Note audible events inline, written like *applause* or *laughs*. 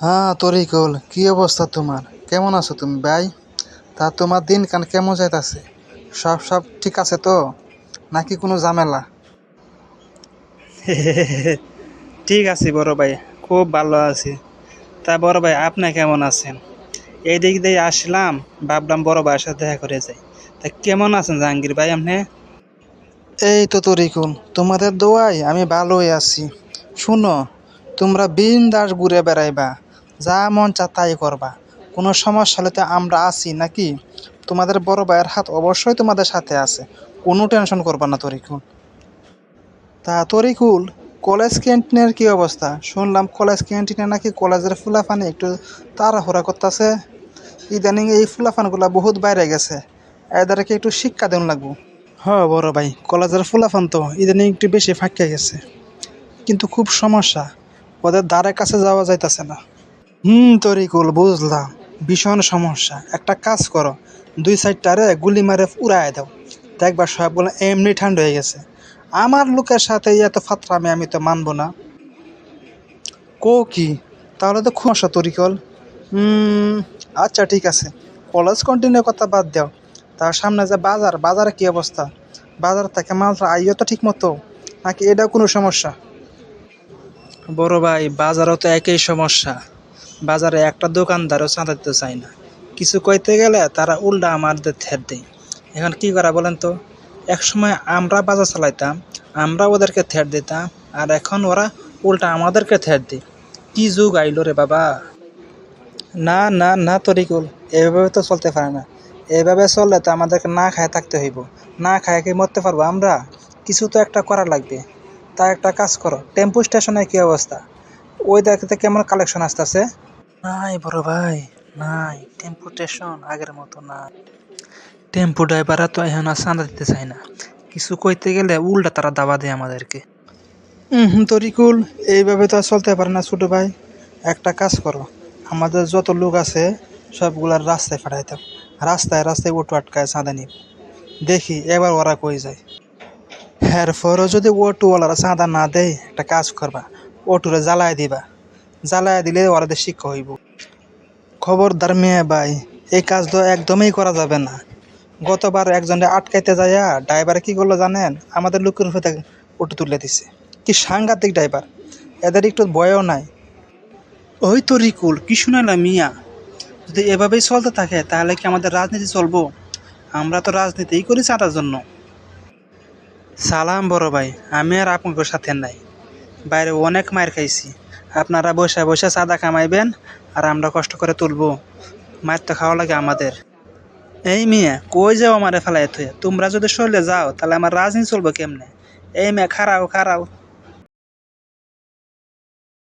হ্যাঁ তরিকুল কি অবস্থা তোমার? কেমন আছো তুমি ভাই? তা তোমার দিন কান কেমন যাইতাছে? সব সব ঠিক আছে তো? নাকি কোনো ঝামেলা? *laughs* ঠিক আছে বড় ভাই খুব ভালো আছি। তা বড় ভাই আপনি কেমন আছেন? এই দিক দিয়ে আসলাম ভাবলাম বড় ভাইয়ের সাথে দেখা করে যাই। তা কেমন আছেন জাহাঙ্গীর ভাই আপনি? এই তো তরিকুল তোমাদের দোয়াই আমি ভালোই আছি। শুনো তোমরা বিন্দাস ঘুরে বেড়াইবা। যা মন চা তাই করবা। কোনো সমস্যা হলে তো আমরা আছি, নাকি? তোমাদের বড় ভাইয়ের হাত অবশ্যই তোমাদের সাথে আছে। কোনো টেনশন করবা না, তরিকুল। তা তরিকুল কলেজ ক্যান্টিনের কি অবস্থা? শুনলাম কলেজ ক্যান্টিনে নাকি কলেজের ফুলাফানি একটু তাড়াহুড়া করতেছে। ইদানিং এই ফুলাফানগুলা বহুত বাইরে গেছে। এদেরকে একটু শিক্ষা দেন লাগবো। হ্যাঁ বড় ভাই, কলেজের ফুলাফান তো ইদানিং একটু বেশি ফাঁকিয়ে গেছে। কিন্তু খুব সমস্যা, ওদের দ্বারের কাছে যাওয়া যাইতেছে না। হুম, তরিকুল, বুঝলাম। ভীষণ সমস্যা। একটা কাজ করো, দুই সাইডটারে গুলি মারে উড়ায় দাও। দেখবা সবগুলো এমনি ঠান্ডা হয়ে গেছে। আমার লোকের সাথে এত ফাতরামি আমি তো মানব না। কো কি? তাহলে তো খুব তরিকল। আচ্ছা ঠিক আছে। কলেজ কন্টিনিউ কথা বাদ দাও। তার সামনে যে বাজার, বাজারে কি অবস্থা? বাজার থেকে মাল আইও তো ঠিক মতো নাকি এটাও কোনো সমস্যা? বড় ভাই, বাজারও তো একই সমস্যা। বাজারে একটা দোকানদারও চাঁদা দিতে চায় না। কিছু কইতে গেলে তারা উল্টা আমাদের থের দেয়। এখন কি করা বলেন তো? এক সময় আমরা বাজার চালাইতাম, আমরা ওদেরকে থের দিতাম, আর এখন ওরা উল্টা আমাদেরকে থের দেয়। কি যুগ আইলো রে বাবা? না না না তরিকুল এভাবে তো চলতে পারে না। এভাবে চললে তো আমাদেরকে না খায় থাকতে হইব। না খায় কি মরতে পারব আমরা? কিছু তো একটা করা লাগবে। তা একটা কাজ করো, টেম্পু স্টেশনে কি অবস্থা? ওই দেখতে কেমন কালেকশন আসতেছে? নাই বড় ভাই, নাই। টেম্পু স্টেশন আগের মতো না টেম্পু ড্রাইভাররা তো এখন আর চাঁদা দিতে চায় না। কিছু কইতে গেলে উল্টা তারা দাবা দেয় আমাদেরকে। হুম, তরিকুল, এইভাবে তো আর চলতে পারে না ছোটো ভাই। একটা কাজ করো, আমাদের যত লোক আছে সবগুলার রাস্তায় দাও। রাস্তায় রাস্তায় অটো আটকায় চাঁদা নিব। দেখি এবার ওরা কই যায়। এরপরও যদি অটোওয়ালারা চাঁদা না দেয়, একটা কাজ করবা। অটোরে জ্বালায় দিবা। জ্বালায় দিলে ওরাদের শিক্ষা হইব। খবরদার মেয়ে ভাই, এই কাজ তো একদমই করা যাবে না। গতবার একজনে আটকাইতে যাইয়া ড্রাইভার কি করল জানেন? আমাদের লোকের উপরে অটো তুলে দিছে। কি সাংঘাতিক ড্রাইভার, এদের একটু ভয়ও নাই। ওই তো রিকুল, কি শুনালাম মিয়া? যদি এভাবেই চলতে থাকে, তাহলে কি আমাদের রাজনীতি চলবো? আমরা তো রাজনীতিই করি চাঁদার জন্য। সালাম বড় ভাই, আমি আর আপনাদের সাথে নাই। বাইরে অনেক মায়ের খাইছি। আপনারা বসে বসে চাঁদা কামাইবেন আর আমরা কষ্ট করে তুলবো। মায়ের তো খাওয়া লাগে আমাদের। এই মেয়ে, কই যাও আমার ফেলাই থুয়ে তোমরা যদি সরলে যাও, তাহলে আমার রাজনীতি চলবো কেমনে? এই মেয়ে খারাও খারাও